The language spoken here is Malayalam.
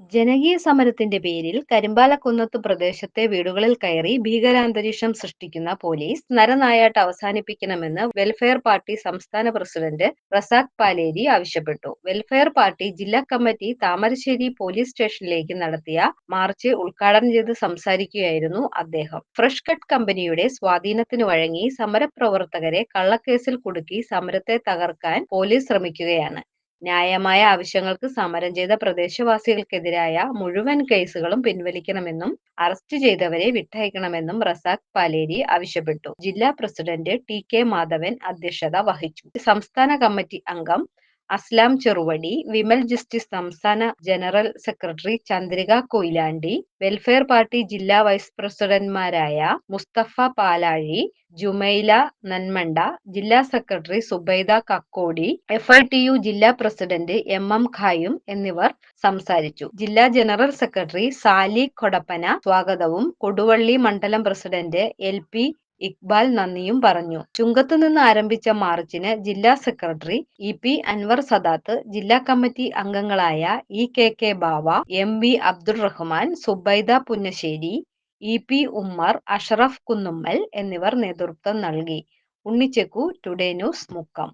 ജനകീയ സമരത്തിന്റെ പേരിൽ കരിമ്പാലക്കുന്നത്ത് പ്രദേശത്തെ വീടുകളിൽ കയറി ഭീകരാന്തരീക്ഷം സൃഷ്ടിക്കുന്ന പോലീസ് നരനായാട്ട് അവസാനിപ്പിക്കണമെന്ന് വെൽഫെയർ പാർട്ടി സംസ്ഥാന പ്രസിഡന്റ് റസാഖ് പാലേരി ആവശ്യപ്പെട്ടു. വെൽഫെയർ പാർട്ടി ജില്ലാ കമ്മിറ്റി താമരശ്ശേരി പോലീസ് സ്റ്റേഷനിലേക്ക് നടത്തിയ മാർച്ച് ഉദ്ഘാടനം ചെയ്ത് സംസാരിക്കുകയായിരുന്നു അദ്ദേഹം. ഫ്രഷ് കട്ട് കമ്പനിയുടെ സ്വാധീനത്തിന് വഴങ്ങി സമരപ്രവർത്തകരെ കള്ളക്കേസിൽ കുടുക്കി സമരത്തെ തകർക്കാൻ പോലീസ് ശ്രമിക്കുകയാണ്. ന്യായമായ ആവശ്യങ്ങൾക്ക് സമരം ചെയ്ത പ്രദേശവാസികൾക്കെതിരായ മുഴുവൻ കേസുകളും പിൻവലിക്കണമെന്നും അറസ്റ്റ് ചെയ്തവരെ വിട്ടയക്കണമെന്നും റസാഖ് പാലേരി ആവശ്യപ്പെട്ടു. ജില്ലാ പ്രസിഡന്റ് ടി കെ മാധവൻ അധ്യക്ഷത വഹിച്ചു. സംസ്ഥാന കമ്മിറ്റി അംഗം അസ്ലാം ചെറുവടി, വിമൽ ജസ്റ്റിസ് സംസ്ഥാന general secretary Chandrika Koyilandy, welfare party ജില്ലാ വൈസ് പ്രസിഡന്റ്മാരായ മുസ്തഫ പാലാഴി, ജുമൈല നന്മണ്ട, ജില്ലാ secretary Subaida Kakkodi, F I T U ജില്ലാ പ്രസിഡന്റ് എം എം ഖായും എന്നിവർ സംസാരിച്ചു. ജില്ലാ ജനറൽ സെക്രട്ടറി സാലി കൊടപ്പന സ്വാഗതവും കൊടുവള്ളി മണ്ഡലം പ്രസിഡന്റ് എൽ പി ഇക്ബാൽ നന്ദിയും പറഞ്ഞു. ചുങ്കത്ത് നിന്ന് ആരംഭിച്ച മാർച്ചിന് ജില്ലാ secretary E P Anwar Sadath, ജില്ലാ കമ്മിറ്റി അംഗങ്ങളായ E K K Bava, M V Abdul Rahman, Subaida Punnassery, E P Ummer, Ashraf Kunnummal എന്നിവർ നേതൃത്വം നൽകി. ഉണ്ണിച്ചെക്കു ടുഡേ ന്യൂസ് മുക്കം